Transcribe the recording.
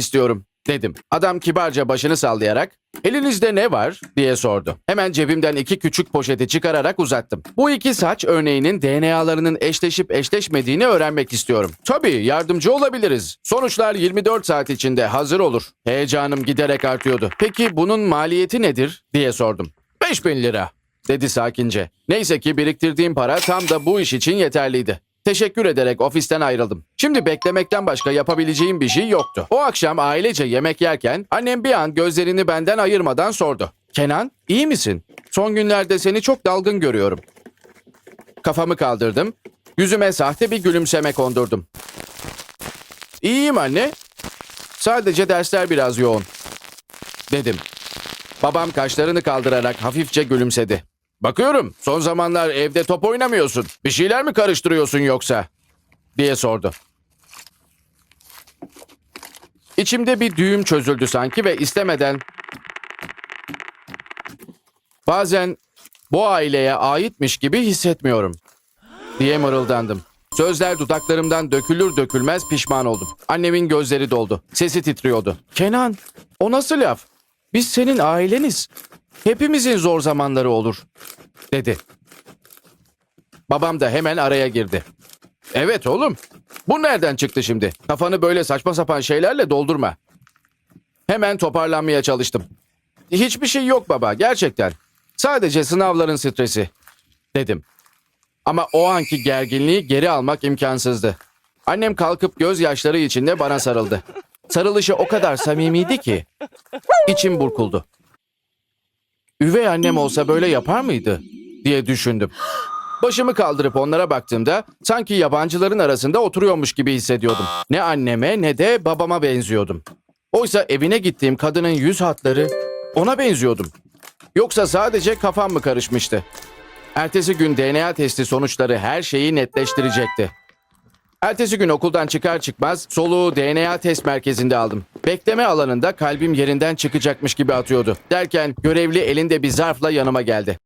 istiyorum dedim. Adam kibarca başını sallayarak elinizde ne var diye sordu. Hemen cebimden iki küçük poşeti çıkararak uzattım. Bu iki saç örneğinin DNA'larının eşleşip eşleşmediğini öğrenmek istiyorum. Tabii yardımcı olabiliriz. Sonuçlar 24 saat içinde hazır olur. Heyecanım giderek artıyordu. Peki bunun maliyeti nedir diye sordum. 5000 lira dedi sakince. Neyse ki biriktirdiğim para tam da bu iş için yeterliydi. Teşekkür ederek ofisten ayrıldım. Şimdi beklemekten başka yapabileceğim bir şey yoktu. O akşam ailece yemek yerken annem bir an gözlerini benden ayırmadan sordu. Kenan, iyi misin? Son günlerde seni çok dalgın görüyorum. Kafamı kaldırdım. Yüzüme sahte bir gülümseme kondurdum. İyiyim anne. Sadece dersler biraz yoğun. Dedim. Babam kaşlarını kaldırarak hafifçe gülümsedi. Bakıyorum son zamanlar evde top oynamıyorsun. Bir şeyler mi karıştırıyorsun yoksa? diye sordu. İçimde bir düğüm çözüldü sanki ve istemeden bazen bu aileye aitmiş gibi hissetmiyorum diye mırıldandım. Sözler dudaklarımdan dökülür dökülmez pişman oldum. Annemin gözleri doldu. Sesi titriyordu. Kenan, o nasıl laf? Biz senin aileniz. Hepimizin zor zamanları olur, dedi. Babam da hemen araya girdi. Evet oğlum. Bu nereden çıktı şimdi? Kafanı böyle saçma sapan şeylerle doldurma. Hemen toparlanmaya çalıştım. Hiçbir şey yok baba, gerçekten. Sadece sınavların stresi, dedim. Ama o anki gerginliği geri almak imkansızdı. Annem kalkıp gözyaşları içinde bana sarıldı. Sarılışı o kadar samimiydi ki içim burkuldu. Üvey annem olsa böyle yapar mıydı diye düşündüm. Başımı kaldırıp onlara baktığımda sanki yabancıların arasında oturuyormuş gibi hissediyordum. Ne anneme ne de babama benziyordum. Oysa evine gittiğim kadının yüz hatları ona benziyordum. Yoksa sadece kafam mı karışmıştı? Ertesi gün DNA testi sonuçları her şeyi netleştirecekti. Ertesi gün okuldan çıkar çıkmaz soluğu DNA test merkezinde aldım. Bekleme alanında kalbim yerinden çıkacakmış gibi atıyordu. Derken görevli elinde bir zarfla yanıma geldi.